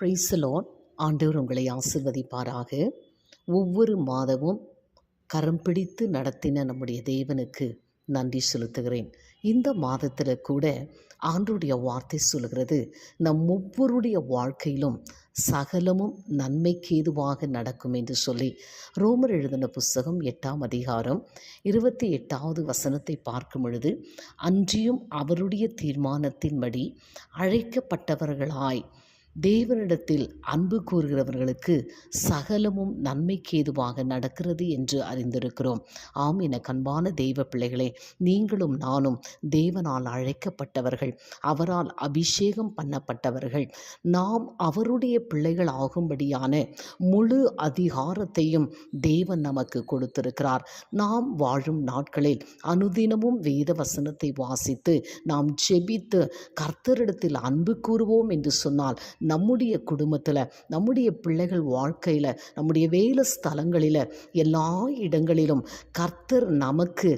பிரைசலோன் ஆண்டவர் உங்களை ஆசிர்வதிப்பாராக. ஒவ்வொரு மாதமும் கரம் பிடித்து நடத்தின நம்முடைய தேவனுக்கு நன்றி செலுத்துகிறேன். இந்த மாதத்தில் கூட ஆண்டுடைய வார்த்தை சொல்கிறது நம் ஒவ்வொருடைய வாழ்க்கையிலும் சகலமும் நன்மைக்கு ஏதுவாக நடக்கும் என்று சொல்லி ரோமர் எழுதின புஸ்தகம் எட்டாம் அதிகாரம் இருபத்தி எட்டாவது வசனத்தை பார்க்கும் பொழுது அன்றியும் அவருடைய தீர்மானத்தின்படி அழைக்கப்பட்டவர்களாய் தேவனிடத்தில் அன்பு கூறுகிறவர்களுக்கு சகலமும் நன்மைக்கு ஏதுவாக நடக்கிறது என்று அறிந்திருக்கிறோம். ஆம் என கண்பான தெய்வ பிள்ளைகளே நீங்களும் நானும் தேவனால் அழைக்கப்பட்டவர்கள் அவரால் அபிஷேகம் பண்ணப்பட்டவர்கள். நாம் அவருடைய பிள்ளைகள் ஆகும்படியான முழு அதிகாரத்தையும் தேவன் நமக்கு கொடுத்திருக்கிறார். நாம் வாழும் நாட்களில் அனுதினமும் வேத வசனத்தை வாசித்து நாம் ஜெபித்து கர்த்தரிடத்தில் அன்பு கூறுவோம் என்று சொன்னால் நம்முடைய குடும்பத்தில் நம்முடைய பிள்ளைகள் வாழ்க்கையில் நம்முடைய வேலை ஸ்தலங்களில் எல்லா இடங்களிலும் கர்த்தர் நமக்கு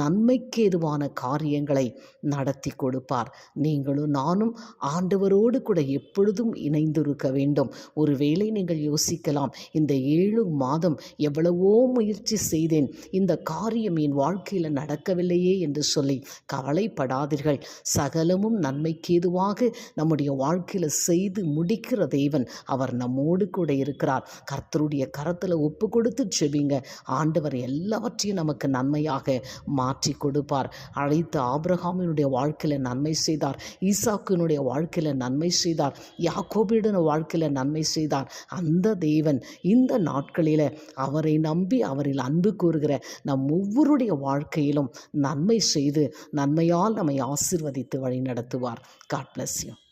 நன்மைக்கேதுவான காரியங்களை நடத்தி கொடுப்பார். நீங்களும் நானும் ஆண்டவரோடு கூட எப்பொழுதும் இணைந்திருக்க வேண்டும். ஒருவேளை நீங்கள் யோசிக்கலாம் இந்த ஏழு மாதம் எவ்வளவோ முயற்சி செய்தேன் இந்த காரியம் என் வாழ்க்கையில் நடக்கவில்லையே என்று சொல்லி கவலைப்படாதீர்கள். சகலமும் நன்மைக்கேதுவாக நம்முடைய வாழ்க்கையில் செய்து முடிக்கிற தேவன் அவர் நம்மோடு கூட இருக்கிறார். கர்த்தருடைய கரத்தில் ஒப்பு கொடுத்து செபிங்க ஆண்டவர் எல்லாவற்றையும் நமக்கு நன்மையாக மாற்றி கொடுப்பார். அழைத்து ஆப்ரஹாமினுடைய வாழ்க்கையில் நன்மை செய்தார். ஈசாக்கினுடைய வாழ்க்கையில் நன்மை செய்தார். யாக்கோபியுடன் வாழ்க்கையில் நன்மை செய்தார். அந்த தேவன் இந்த நாட்களில் அவரை நம்பி அவரில் அன்பு கூறுகிற நம் ஒவ்வொருடைய வாழ்க்கையிலும் நன்மை செய்து நன்மையால் நம்மை ஆசிர்வதித்து வழி நடத்துவார் காட் பிளஸ் யூ